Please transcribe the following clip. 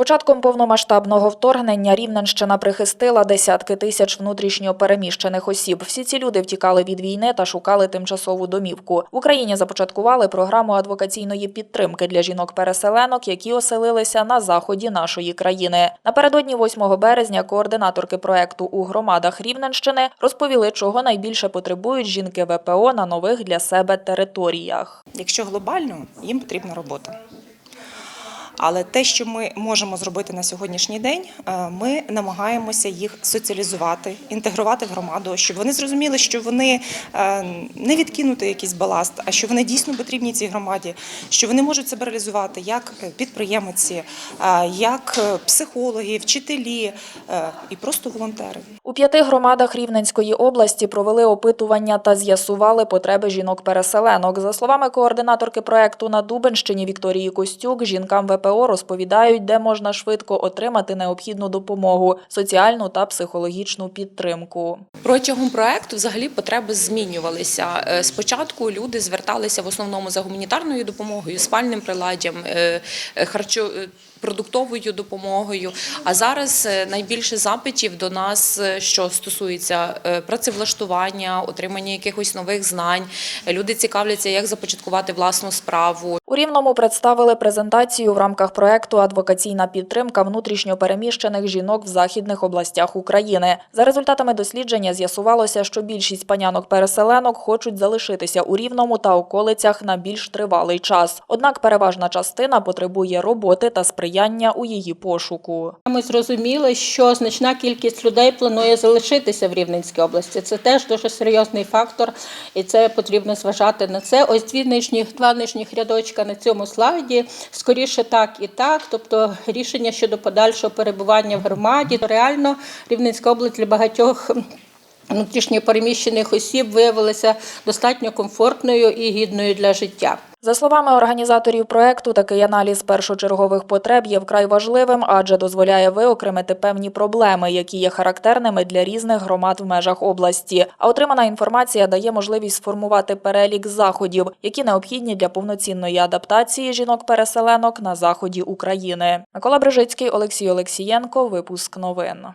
початком повномасштабного вторгнення Рівненщина прихистила десятки тисяч внутрішньо переміщених осіб. Всі ці люди втікали від війни та шукали тимчасову домівку. В Україні започаткували програму адвокаційної підтримки для жінок-переселенок, які оселилися на заході нашої країни. Напередодні 8 березня координаторки проекту у громадах Рівненщини розповіли, чого найбільше потребують жінки ВПО на нових для себе територіях. Якщо глобально, їм потрібна робота. Але те, що ми можемо зробити на сьогоднішній день, е, ми намагаємося їх соціалізувати, інтегрувати в громаду, щоб вони зрозуміли, що вони е, не відкинути якийсь баласт, а що вони дійсно потрібні цій громаді, що вони можуть себе реалізувати як підприємці, е, як е, психологи, вчителі і просто волонтери. У п'яти громадах Рівненської області провели опитування та з'ясували потреби жінок-переселенок. За словами координаторки проекту на Дубенщині Вікторії Костюк, жінкам ВПО розповідають, де можна швидко отримати необхідну допомогу, соціальну та психологічну підтримку. Протягом проекту взагалі потреби змінювалися. Е, Спочатку люди зверталися в основному за гуманітарною допомогою, спальним приладдям, е, е, харчо. Продуктовою допомогою, а зараз найбільше запитів до нас, що стосується е, працевлаштування, отримання якихось нових знань. Люди цікавляться, як започаткувати власну справу, У Рівному представили презентацію в рамках проекту Адвокаційна підтримка внутрішньо переміщених жінок в західних областях України. За результатами дослідження з'ясувалося, що більшість панянок-переселенок хочуть залишитися у Рівному та околицях на більш тривалий час. Однак переважна частина потребує роботи та сприяння у її пошуку. Ми зрозуміли, що значна кількість людей планує залишитися в Рівненській області. Це теж дуже серйозний фактор, і це потрібно зважати на це. Ось дві нижніх, два нижніх рядочка на цьому слайді. Скоріше так і так. Тобто рішення щодо подальшого перебування в громаді. Реально Рівненська область для багатьох. Внутрішньо переміщених осіб виявилася достатньо комфортною і гідною для життя. За словами організаторів проекту, такий аналіз першочергових потреб є вкрай важливим, адже дозволяє виокремити певні проблеми, які є характерними для різних громад в межах області. А отримана інформація дає можливість сформувати перелік заходів, які необхідні для повноцінної адаптації жінок-переселенок на заході України. Микола Брижицький, Олексій Олексієнко. Випуск новин.